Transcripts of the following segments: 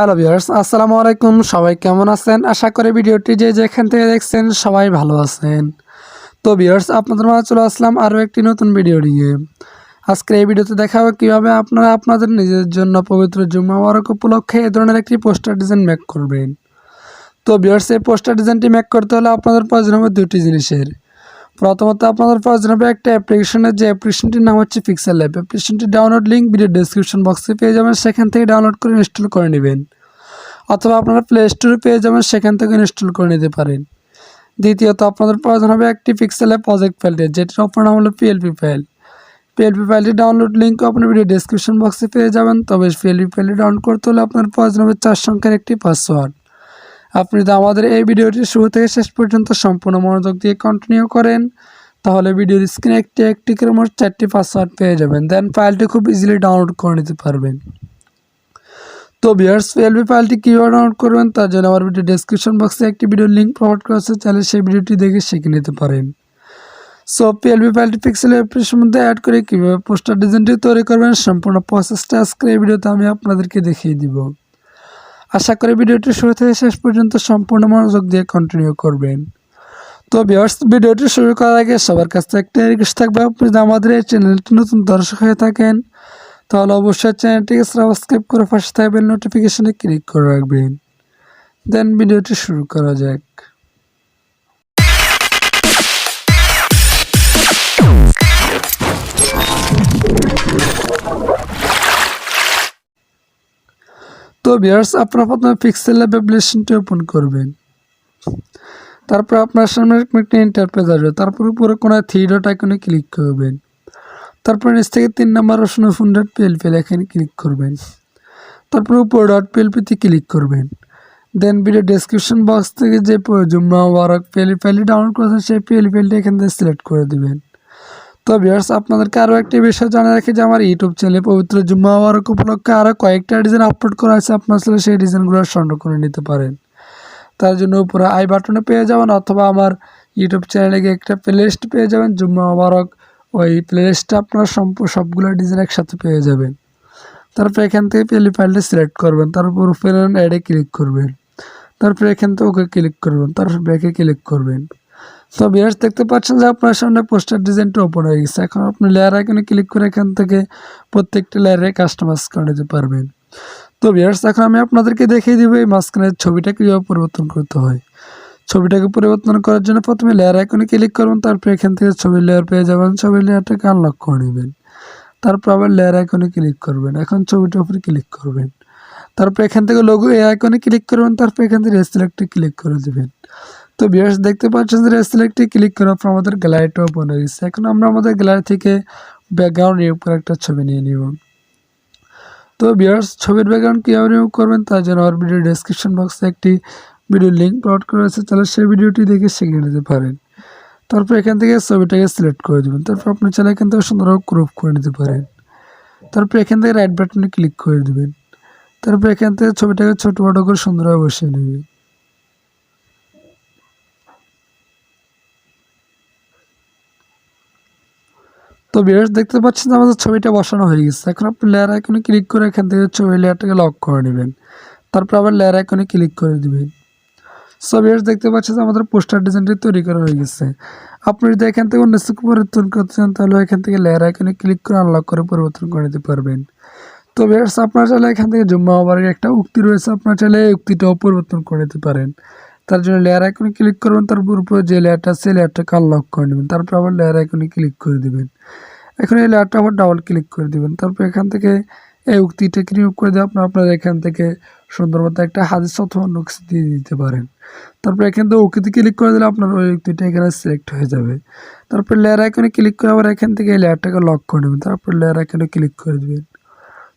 Hello viewers আসসালামু আলাইকুম। সবাই কেমন আছেন? আশা করি ভিডিওটি যে যেখান থেকে দেখছেন সবাই ভালো আছেন। তো ভিউয়ার্স আপনাদের মাঝে চলে আসলাম আরও একটি নতুন ভিডিও নিয়ে। আজকে এই ভিডিওতে দেখাবো কীভাবে আপনারা আপনাদের নিজের জন্য পবিত্র জুম্মা ওয়ারক উপলক্ষে এ ধরনের একটি পোস্টার ডিজাইন মেক করবেন। তো ভিউয়ার্স এই পোস্টার ডিজাইনটি মেক করতে হলে আপনাদের প্রয়োজন হবে দুটি জিনিসের। প্রথমত আপনাদের প্রয়োজন হবে একটা অ্যাপ্লিকেশনের যে অ্যাপ্লিকেশনটির নাম হচ্ছে পিক্সেল অ্যাপ অ্যাপ্লিকেশনটি ডাউনলোড লিঙ্ক ভিডিও ডিসক্রিপশন বক্সে পেয়ে যাবেন, সেখান থেকে ডাউনলোড করে ইনস্টল করে নেবেন। অথবা আপনারা প্লে স্টোরে পেয়ে যাবেন, সেখান থেকে ইনস্টল করে নিতে পারেন। দ্বিতীয়ত, আপনাদের প্রয়োজন হবে একটি পিক্সেল অ্যাপ প্রজেক্ট ফাইলটি যেটির অপর নাম হলো পিএলপি ফাইল পিএলপি ফাইলটি ডাউনলোড লিঙ্ক আপনার ভিডিও ডিসক্রিপশন বক্সে পেয়ে যাবেন, তবে পিএলপি ফাইলটি ডাউনলোড করতে হলে আপনার প্রয়োজন হবে চার সংখ্যার একটি পাসওয়ার্ড আপনি যদি আমাদের এই ভিডিওটি শুরু থেকে শেষ পর্যন্ত সম্পূর্ণ মনোযোগ দিয়ে কন্টিনিউ করেন, তাহলে ভিডিওর স্ক্রিনে একটি একটি করে মোট চারটি পাসওয়ার্ড পেয়ে যাবেন। দেন ফাইলটি খুব ইজিলি ডাউনলোড করে নিতে পারবেন। তো বিয়ার্স পিএলপি ফাইলটি কীভাবে ডাউনলোড করবেন, তার জন্য আমার ভিডিও ডেসক্রিপশন বক্সে একটি ভিডিও লিঙ্ক প্রোভাইড করা আছে, চাইলে সেই ভিডিওটি দেখে শিখে নিতে পারেন। সো পিএলপি ফাইলটি পিক্সেল অ্যাপ্লিকেশন মধ্যে অ্যাড করে কীভাবে পোস্টার ডিজাইনটি তৈরি করবেন, সম্পূর্ণ প্রসেসটা আজকের এই ভিডিওতে আমি আপনাদেরকে দেখিয়ে দিব। আশা করি ভিডিওটি শুরু থেকে শেষ পর্যন্ত সম্পূর্ণ মনোযোগ দিয়ে কন্টিনিউ করবেন। তো ভিউয়ার্স ভিডিওটি শুরু করার আগে সবার কাছ থেকে একটা রিকোয়েস্ট থাকবে, আপনি আমাদের এই চ্যানেলটি নতুন দর্শক হয়ে থাকেন, তাহলে অবশ্যই চ্যানেলটিকে সাবস্ক্রাইব করে পাশে থাকবেন নোটিফিকেশনে ক্লিক করে রাখবেন। দেন ভিডিওটি শুরু করা যাক। তো ভিউয়ার্স আপনারা প্রথমে পিক্সেল ল্যাব অ্যাপ্লিকেশনটি ওপেন করবেন। তারপর আপনার সামনে একটি ইন্টারপেজ আসবে। তারপর উপরে কোনো থ্রি ডট আইকনে ক্লিক করবেন। তারপর নিচ থেকে তিন নম্বর অপশনে ফোন ডট পিএলপি এখানে ক্লিক করবেন। তারপর উপর ডট পিএলপিতে ক্লিক করবেন। দেন ভিডিও ডেসক্রিপশন বক্স থেকে যে জুম্মা ওয়ারক পিএলপি ফাইলটি ডাউনলোড করেছেন, সেই পিএলপি ফাইলটি এখান থেকে সিলেক্ট করে দেবেন। তো ভিউয়ার্স আপনাদেরকে আরও একটি বিষয় জানা রাখি যে আমার ইউটিউব চ্যানেলে পবিত্র জুম্মা ওয়ারক উপলক্ষে আরও কয়েকটা ডিজাইন আপলোড করা আছে আপনার আসলে সেই ডিজাইনগুলো সংগ্রহ করে নিতে পারেন। তার জন্য উপরে আই বাটনে পেয়ে যাবেন অথবা আমার ইউটিউব চ্যানেলে গিয়ে একটা প্লেলিস্ট পেয়ে যাবেন, জুম্মা মোবারক। ওই প্লেলিস্টটা আপনার সম্প সবগুলো ডিজাইন একসাথে পেয়ে যাবেন। তারপর এখান থেকে পেলি ফাইলটা সিলেক্ট করবেন তারপর উপরে অ্যাডে ক্লিক করবেন। তারপর এখান থেকে ওকে ক্লিক করবেন তারপর ব্যাকে ক্লিক করবেন। তো বিয়ার্স দেখতে পাচ্ছেন যে আপনার সামনে পোস্টার ডিজাইনটা ওপেন হয়ে গেছে। এখন আপনি লেয়ার আইকনে ক্লিক করে এখান থেকে প্রত্যেকটা লেয়ারে কাস্টমাইজ করে নিতে পারবেন। তো ভিউয়ার্স এখন আমি আপনাদেরকে দেখিয়ে দিব এই মাঝখানের ছবিটা কীভাবে পরিবর্তন করতে হয়। ছবিটাকে পরিবর্তন করার জন্য প্রথমে লেয়ার আইকনে ক্লিক করবেন তারপর এখান থেকে ছবির লেয়ার পেয়ে যাবেন, ছবির লেয়ারটাকে আনলক করে নেবেন। তারপর আবার লেয়ার আইকনে ক্লিক করবেন, এখন ছবিটার উপরে ক্লিক করবেন। তারপর এখান থেকে লোগো এই আইকনে ক্লিক করবেন, তারপর এখান থেকে রেসিলেক্টে ক্লিক করে দেবেন। তো বিয়ার্স দেখতে পাচ্ছেন যে রেসিলেক্টে ক্লিক করার পর আমাদের গ্যালারিটা ওপেন হয়ে গেছে। এখন আমরা আমাদের গ্যালারি থেকে ব্যাকগ্রাউন্ড ব্যাকগ্রাউন্ডের উপর একটা ছবি নিয়ে নিব। তো বিয়ার্স ছবির ব্যাকগ্রাউন্ড কীভাবে রিমুভ করবেন তার জন্য আমার ভিডিও ডেসক্রিপশন বক্সে একটি ভিডিও লিঙ্ক প্রোভাইড করা আছে। তাহলে সেই ভিডিওটি দেখে শিখে নিতে পারেন। তারপর এখান থেকে ছবিটাকে সিলেক্ট করে দেবেন। তারপর আপনি চাইলে এখান থেকে সুন্দরভাবে ক্রপ করে নিতে পারেন। তারপর এখান থেকে রাইট বাটনে ক্লিক করে দেবেন। তারপর এখান থেকে ছবিটাকে ছোটো বড়ো করে সুন্দরভাবে বসিয়ে নেবেন। তো ভিউয়ার্স দেখতে পাচ্ছেন যে আমাদের ছবিটা বসানো হয়ে গেছে। এখন আপনি লেয়ার আইকনে ক্লিক করে এখান থেকে ছবি লেয়ারটাকে লক করে নেবেন। তারপর আবার লেয়ার আইকনে ক্লিক করে দিবেন। সো ভিউয়ার্স দেখতে পাচ্ছেন যে আমাদের পোস্টার ডিজাইনটি তৈরি করা হয়ে গেছে। আপনি যদি এখান থেকে অন্য পরিবর্তন করতে চান, তাহলে এখান থেকে লেয়ার আইকনে ক্লিক করে আনলক করে পরিবর্তন করে নিতে পারবেন। তো ভিউয়ার্স আপনার চাইলে এখান থেকে জুম্মা আবার একটা উক্তি রয়েছে। আপনার চাইলে এই উক্তিটাও পরিবর্তন করে নিতে পারেন। তার জন্য লেয়ার আইকনে ক্লিক করবেন তারপর উপরে যে লেয়ারটা আছে লেয়ারটাকে আনলক করে নেবেন। তারপর আবার লেয়ার আইকনে ক্লিক করে দিবেন। এখন এই লেয়ারটা আবার ডাবল ক্লিক করে দিবেন। তারপর এখান থেকে এই উক্তিটা রিমুভ করে দিয়ে আপনার আপনার এখান থেকে সুন্দর মতো একটা হাদিস অথবা কিছু দিয়ে দিতে পারেন। তারপর এখান থেকে উক্তিতে ক্লিক করে দিলে আপনার ওই উক্তিটা এখানে সিলেক্ট হয়ে যাবে। তারপর লেয়ার আইকনে ক্লিক করে আবার এখান থেকে এই লেয়ারটাকে লক করে নেবেন। তারপর লেয়ার আইকনে ক্লিক করে দেবেন।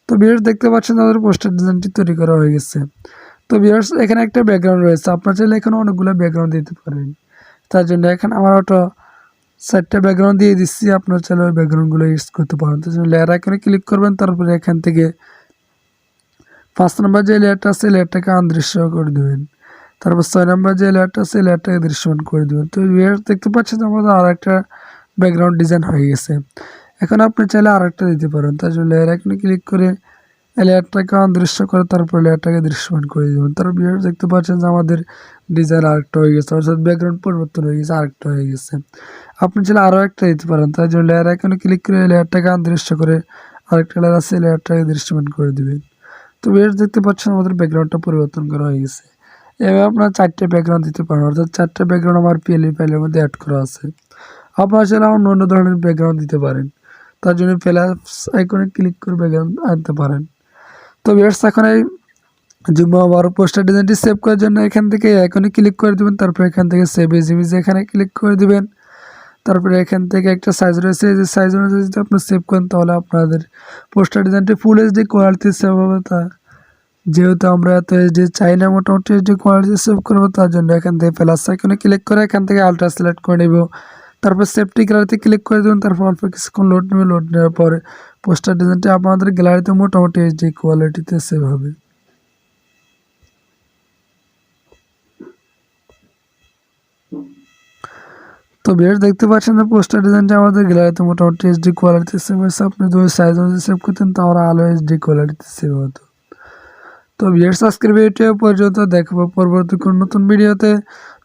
তো বিয়ার্স দেখতে পাচ্ছেন তাদের পোস্টার ডিজাইনটি তৈরি করা হয়ে গেছে। তো বিয়ার্স এখানে একটা ব্যাকগ্রাউন্ড রয়েছে। আপনার চাইলে এখানে অনেকগুলো ব্যাকগ্রাউন্ড দিতে পারেন। তার জন্য এখানে আমার ওটা চারটা ব্যাকগ্রাউন্ড দিয়ে দিচ্ছি। আপনার চাইলে ওই ব্যাকগ্রাউন্ডগুলো ইউজ করতে পারেন। তার জন্য লেয়ার আইকনে ক্লিক করবেন, তারপরে এখান থেকে পাঁচ নম্বর যে লেয়ারটা আছে লেয়ারটাকে আনদৃশ্য করে দেবেন। তারপর ছয় নম্বর যে লেয়ারটা আছে লেয়ারটাকে দৃশ্যমান করে দেবেন। তো ভিউয়ার দেখতে পাচ্ছেন আমাদের আর একটা ব্যাকগ্রাউন্ড ডিজাইন হয়ে গেছে। এখন আপনি চাইলে আর একটা দিতে পারেন। তার জন্য লেয়ার আইকনে ক্লিক করে লেয়ারটাকে অদৃশ্য করে, তারপর লেয়ারটাকে দৃশ্যমান করে দেবেন। তারপর ভিউয়ার্স দেখতে পাচ্ছেন যে আমাদের ডিজাইন আরেকটা হয়ে গেছে, অর্থাৎ ব্যাকগ্রাউন্ড পরিবর্তন হয়ে গেছে, আরেকটা হয়ে গেছে। আপনি চাইলে আরও একটা দিতে পারেন। তাই জন্য লেয়ার এখানে ক্লিক করে লেয়ারটাকে অদৃশ্য করে আরেকটা লেয়ার আছে লেয়ারটাকে দৃশ্যমান করে দিবেন। তো ভিউয়ার্স দেখতে পাচ্ছেন আমাদের ব্যাকগ্রাউন্ডটা পরিবর্তন করা হয়ে গেছে। এবার আপনার চারটে ব্যাকগ্রাউন্ড দিতে পারেন, অর্থাৎ চারটে ব্যাকগ্রাউন্ড আমার পিএলই ফাইলের মধ্যে অ্যাড করা আছে। আপনারা চাইলে অন্য অন্য ধরনের ব্যাকগ্রাউন্ড দিতে পারেন। তার জন্য প্লাস আইকনে ক্লিক করে ব্যাকগ্রাউন্ড আনতে পারেন। তো ভিউয়ার্স এখন এই জুম্মা বড় পোস্টার ডিজাইনটি সেভ করার জন্য এখান থেকে আইকনে ক্লিক করে দেবেন, তারপর এখান থেকে সেভ এজ ইমেজ এখানে ক্লিক করে দিবেন। তারপরে এখান থেকে একটা সাইজ রয়েছে যে সাইজ অনুযায়ী যদি আপনি সেভ করেন, তাহলে আপনাদের পোস্টার ডিজাইনটি ফুল এইচডি কোয়ালিটি সেভ হবে। তা যেহেতু আমরা এত এইচডি চাই না, মোটামুটি এইচডি কোয়ালিটি সেভ করব, তার জন্য এখান থেকে প্লাস আইকনে ক্লিক করে এখান থেকে আলট্রা সিলেক্ট করে নেব। তারপর সেফটি গ্যালারিতে ক্লিক করে দেবেন, তারপর অল্প কিছুক্ষণ লোড নেবে লোড নেওয়ার পরে পোস্টার ডিজাইনটি আপনাদের গ্যালারিতে মোটামুটি এইচডি কোয়ালিটিতে সেভ হবে। তো বেশ দেখতে পাচ্ছেন যে পোস্টার ডিজাইনটা আমাদের গ্যালারিতে মোটামুটি এইচডি কোয়ালিটিতে সেভ হয়েছে। আপনি যদি সাইজ অনুযায়ী সেভ করতেন, তাহলে আলো এইচডি কোয়ালিটিতে সেভ হতো। তো ভিউয়ার্স, আজকের ভিডিওটি পর্যন্ত। দেখব পরবর্তী কোন নতুন ভিডিওতে।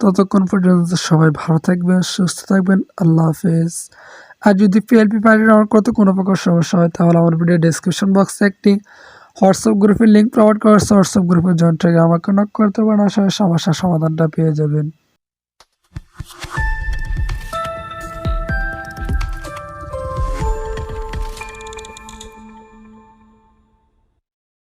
ততক্ষণ পর্যন্ত সবাই ভালো থাকবেন, সুস্থ থাকবেন। আল্লাহ হাফেজ। আর যদি পিএলপি পার্টির ডাউনলোড করতে কোনো প্রকার সমস্যা হয়, তাহলে আমার ভিডিও ডিসক্রিপশন বক্সে একটি হোয়াটসঅ্যাপ গ্রুপের লিঙ্ক প্রোভাইড করা হোয়াটসঅ্যাপ গ্রুপে জয়েন থেকে আমাকে নক করতে পারেন আসলে সমস্যার সমাধানটা পেয়ে যাবেন।